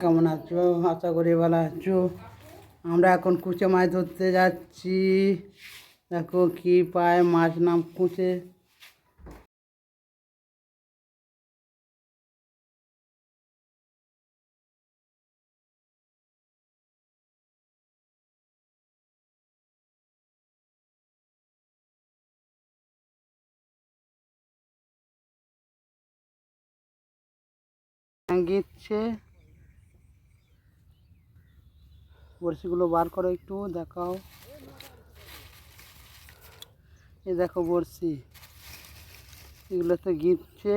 কেমন আছো? আশা করি ভালো আছো। আমরা এখন কুচে মাছ ধরতে যাচ্ছি। দেখো কি পায় মাছ নাম কুচে। গিচ্ছে। বড়শিগুলো বার করো একটু, দেখাও। এ দেখো বড়শি। এগুলো তো গিচ্ছে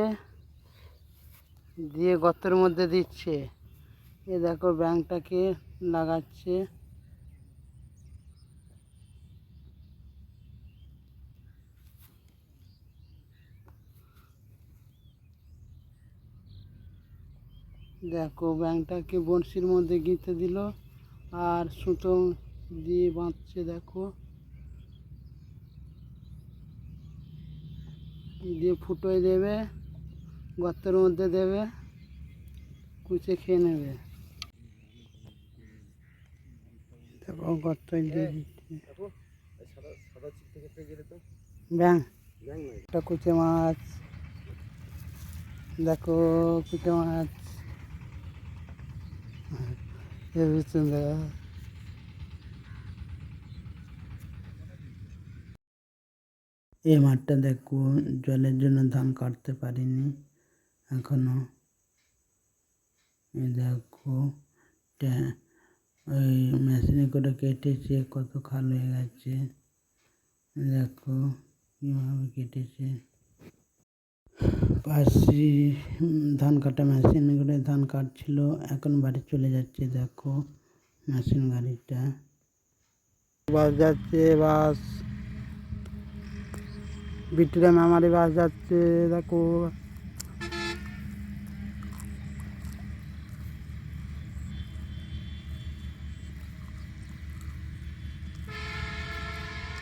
দিয়ে গর্তের মধ্যে দিচ্ছে। এ দেখো ব্যাংকটাকে লাগাচ্ছে। দেখো ব্যাংকটাকে বড়শির মধ্যে গিঁথে দিল। আর সুতো দিয়ে বাঁধছে দেখো। দিয়ে ফুটোয় দেবে গর্তের মধ্যে দেবে কুচে খেয়ে নেবে। দেখো গর্ত দিয়ে দিচ্ছে। ব্যাং একটা কুচে মাছ। দেখো কুচে মাছ। সুন্দর এই মাঠটা দেখো, জলের জন্য ধান কাটতে পারিনি এখনও। দেখো ওই মেশিনে করে কেটেছে, কত খাল হয়ে গেছে। দেখো, কীভাবে কেটেছে। পাশি ধান কাটা মেশিন করে ধান কাটছিল, এখন বাড়ি চলে যাচ্ছে, দেখো মেশিন গাড়িটা। বাস যাচ্ছে, বাস। বিটুরা মেমারি বাস যাচ্ছে, দেখো।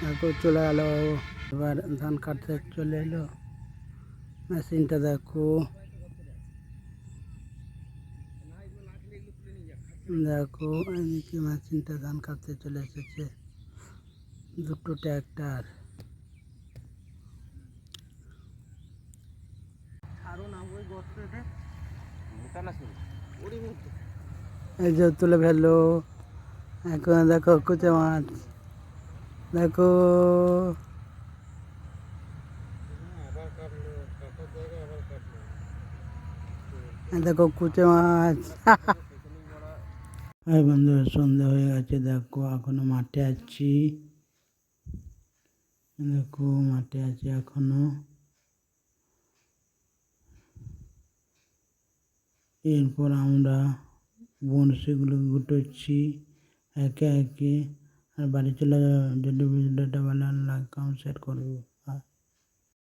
দেখো, চলে গেল। এবার ধান কাটতে চলে এলো। মেশিনটা দেখো। দেখো এদিকে মেশিনটা ধান কাটতে চলে এসেছে। দুটো ট্র্যাক্টর। এই যে তুলে ফেলল। এখন দেখো কুচে মাছ। দেখো। দেখো কুচে মাছ। এই বন্ধু সন্ধ্যা হয়ে গেছে, দেখো, এখনও মাঠে আছি। দেখো, মাঠে আছি এখনও। এরপর আমরা বনশিগুলো গুটোচ্ছি, একে একে। আর বাড়ি চলে যদি ভিডিওটা ভালো লাগে কমেন্ট শেয়ার করব।